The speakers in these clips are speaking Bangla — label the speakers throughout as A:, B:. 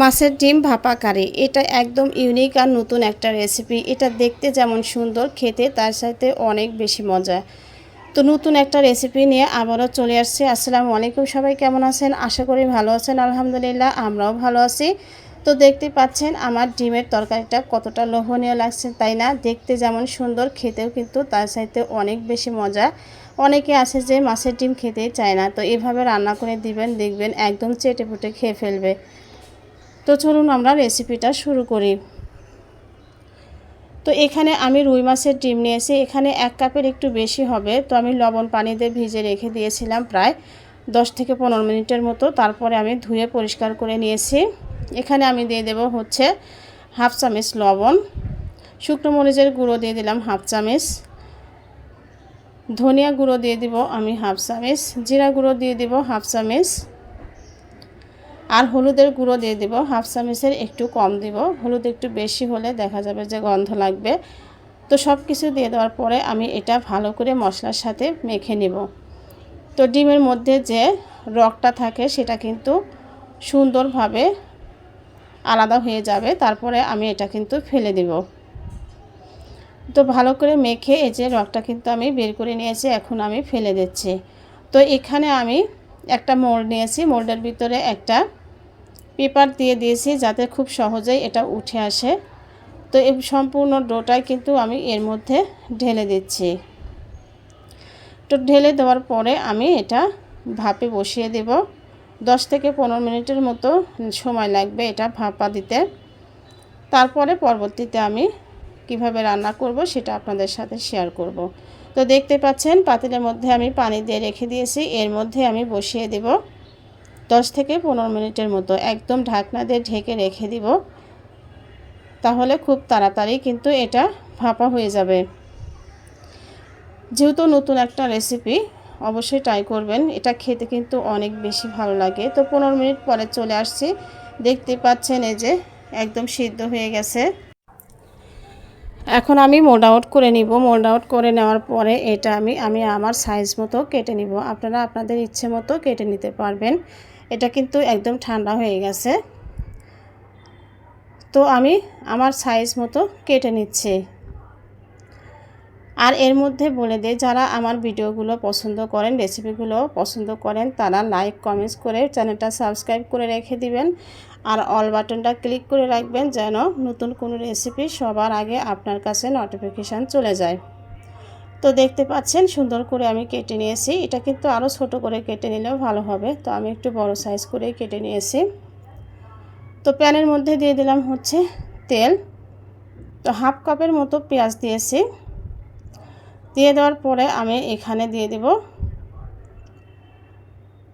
A: মাছের ডিম ভাপা কারি এটা একদম ইউনিক আর নতুন একটা রেসিপি এটা দেখতে যেমন সুন্দর, খেতে তার সাথে অনেক বেশি মজা। তো নতুন একটা রেসিপি নিয়ে আবারও চলে আসছি। আসসালামু আলাইকুম, সবাই কেমন আছেন? আশা করি ভালো আছেন, আলহামদুলিল্লাহ, আমরাও ভালো আছি। তো দেখতে পাচ্ছেন, আমার ডিমের তরকারিটা কতটা লোভনীয় লাগছে, তাই না? দেখতে যেমন সুন্দর, খেতেও কিন্তু তার সাথে অনেক বেশি মজা। অনেকে আছে যে মাছের ডিম খেতেই চায় না, তো এভাবে রান্না করে দিবেন, দেখবেন একদম চেটে পুটে খেয়ে ফেলবে। তো চলুন আমরা রেসিপিটা শুরু করি। তো এখানে আমি রুই মাছের ডিম নিয়েছি। এখানে এক কাপের একটু বেশি হবে। তো আমি লবণ পানিতে ভিজে রেখে দিয়েছিলাম প্রায় দশ থেকে পনেরো মিনিটের মতো। তারপরে আমি ধুয়ে পরিষ্কার করে নিয়েছি। এখানে আমি দিয়ে দেব হচ্ছে হাফ চামচ লবণ। শুকনো মরিচের গুঁড়ো দিয়ে দিলাম হাফ চামচ। ধনিয়া গুঁড়ো দিয়ে দিব আমি হাফ চামচ। জিরা গুঁড়ো দিয়ে দিব হাফ চামচ। আর হলুদের গুঁড়ো দিয়ে দিব, হাফ চামচের একটু কম দিব। হলুদ একটু বেশি হলে দেখা যাবে যে গন্ধ লাগবে। তো সব কিছু দিয়ে দেওয়ার পরে আমি এটা ভালো করে মশলার সাথে মেখে নিব। তো ডিমের মধ্যে যে রকটা থাকে সেটা কিন্তু সুন্দরভাবে আলাদা হয়ে যাবে। তারপরে আমি এটা কিন্তু ফেলে দিব। তো ভালো করে মেখে এই যে রকটা কিন্তু আমি বের করে নিয়েছি, এখন আমি ফেলে দিচ্ছি। তো এখানে আমি একটা মোল্ড নিয়েছি। মোল্ডের ভিতরে একটা পেপার দিয়ে দিয়েছি যাতে খুব সহজেই এটা উঠে আসে। তো এই সম্পূর্ণ ডোটাই কিন্তু আমি এর মধ্যে ঢেলে দিচ্ছি। তো ঢেলে দেওয়ার পরে আমি এটা ভাপে বসিয়ে দেব। দশ থেকে পনেরো মিনিটের মতো সময় লাগবে এটা ভাপা দিতে। তারপরে পরবর্তীতে আমি কীভাবে রান্না করব সেটা আপনাদের সাথে শেয়ার করব। তো দেখতে পাচ্ছেন, পাতিলের মধ্যে আমি পানি দিয়ে রেখে দিয়েছি, এর মধ্যে আমি বসিয়ে দেব। দশ থেকে পনেরো মিনিটের মতো একদম ঢাকনা দিয়ে ঢেকে রেখে দিব। তাহলে খুব তাড়াতাড়ি কিন্তু এটা ভাপা হয়ে যাবে। যেহেতু নতুন একটা রেসিপি অবশ্যই ট্রাই করবেন। এটা খেতে কিন্তু অনেক বেশি ভালো লাগে। তো পনেরো মিনিট পরে চলে আসছি। দেখতে পাচ্ছেন এই যে একদম সিদ্ধ হয়ে গেছে। এখন আমি মোল্ড আউট করে নিব। মোল্ড আউট করে নেওয়ার পরে এটা আমি আমি আমার সাইজ মতো কেটে নিব। আপনারা আপনাদের ইচ্ছে মতো কেটে নিতে পারবেন। এটা কিন্তু একদম ঠান্ডা হয়ে গেছে। তো আমি আমার সাইজ মতো কেটে নিচ্ছি। আর এর মধ্যে বলে দেয় যারা আমার ভিডিওগুলো পছন্দ করেন রেসিপিগুলো পছন্দ করেন, তারা লাইক কমেন্টস করে চ্যানেলটা সাবস্ক্রাইব করে রেখে দিবেন। আর অল বাটনটা ক্লিক করে রাখবেন যেন নতুন কোনো রেসিপি সবার আগে আপনার কাছে নোটিফিকেশান চলে যায়। তো দেখতে পাচ্ছেন, সুন্দর করে আমি কেটে নিয়েছি। এটা কিন্তু আরও ছোট করে কেটে নিলেও ভালো হবে। তো আমি একটু বড় সাইজ করে কেটে নিয়েছি। তো প্যানের মধ্যে দিয়ে দিলাম হচ্ছে তেল। তো হাফ কাপের মতো পেঁয়াজ দিয়েছি। দিয়ে দেওয়ার পরে আমি এখানে দিয়ে দেব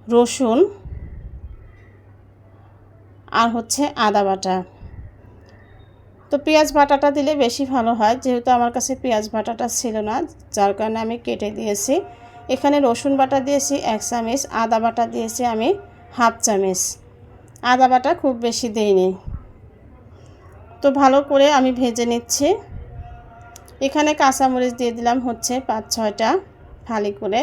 A: রসুন আর হচ্ছে আদা বাটা। তো পেঁয়াজ বাটাটা দিলে বেশি ভালো হয়, যেহেতু আমার কাছে পেঁয়াজ বাটাটা ছিল না, যার কারণে আমি কেটে দিয়েছি। এখানে রসুন বাটা দিয়েছি এক চামচ, আদা বাটা দিয়েছি আমি হাফ চামচ। আদা বাটা খুব বেশি দেইনি। তো ভালো করে আমি ভেজে নিচ্ছি। এখানে কাঁচামরিচ দিয়ে দিলাম হচ্ছে পাঁচ ছয়টা ফালি করে।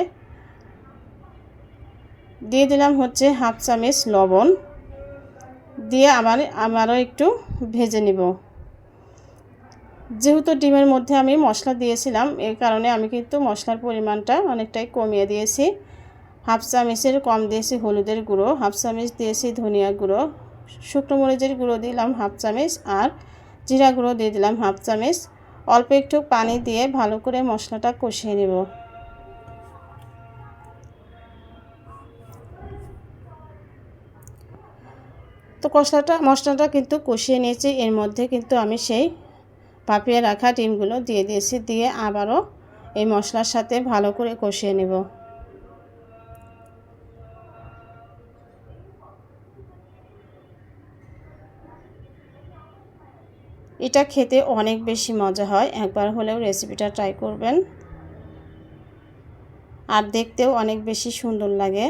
A: দিয়ে দিলাম হচ্ছে হাফ চামচ লবণ। দিয়ে আমার আমারও একটু ভেজে নিব। যেহেতু ডিমের মধ্যে আমি মশলা দিয়েছিলাম এই কারণে আমি কিন্তু মশলার পরিমাণটা অনেকটাই কমিয়ে দিয়েছি। হাফ চামচের কম দিয়েছি হলুদের গুঁড়ো, হাফ চামচ দিয়েছি ধনিয়া গুঁড়ো, শুকনো মরিচের গুঁড়ো দিলাম হাফ চামচ আর জিরা গুঁড়ো দিয়ে দিলাম হাফ চামচ। অল্প একটু পানি দিয়ে ভালো করে মশলাটা কষিয়ে নেব। তো কষলাটা, মশলাটা কিন্তু কষিয়ে নিয়েছি, এর মধ্যে কিন্তু আমি সেই পাপিয়ে রাখা ডিমগুলো দিয়ে দিয়েছি, দিয়ে আবারও এই মশলার সাথে ভালো করে কষিয়ে নেব। এটা খেতে অনেক বেশি মজা হয়, একবার হলেও রেসিপিটা ট্রাই করবেন। আর দেখতেও অনেক বেশি সুন্দর লাগে।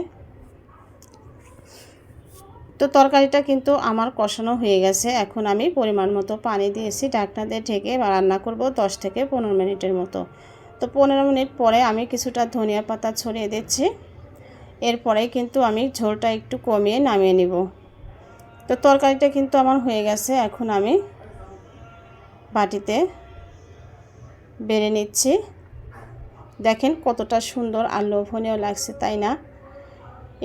A: তো তরকারিটা কিন্তু আমার কষানো হয়ে গেছে। এখন আমি পরিমাণ মতো পানি দিয়েছি। ঢাকনা দিয়ে ঢেকে রান্না করব দশ থেকে পনেরো মিনিটের মতো। তো পনেরো মিনিট পরে আমি কিছুটা ধনিয়া পাতা ছড়িয়ে দিচ্ছি। এরপরে কিন্তু আমি ঝোলটা একটু কমিয়ে নামিয়ে নিব। তো তরকারিটা কিন্তু আমার হয়ে গেছে। এখন আমি বাটিতে বেড়ে নিচ্ছি। দেখেন কতটা সুন্দর আর লোভনীয় লাগছে, তাই না?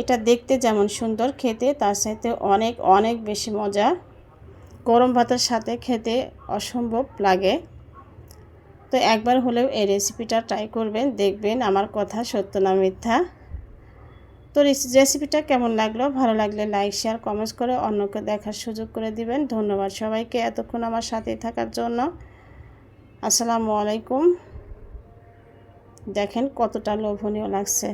A: এটা দেখতে যেমন সুন্দর খেতে, তার সাথে অনেক অনেক বেশি মজা। গরম ভাতের সাথে খেতে অসম্ভব লাগে। তো একবার হলেও এই রেসিপিটা ট্রাই করবেন, দেখবেন আমার কথা সত্য না মিথ্যা। তো রেসিপিটা কেমন লাগল? ভালো লাগলে লাইক শেয়ার কমেন্টস করে অন্যকে দেখার সুযোগ করে দিবেন। ধন্যবাদ সবাইকে এতক্ষণ আমার সাথে থাকার জন্য। আসসালামু আলাইকুম। দেখেন কতটা লোভনীয় লাগছে।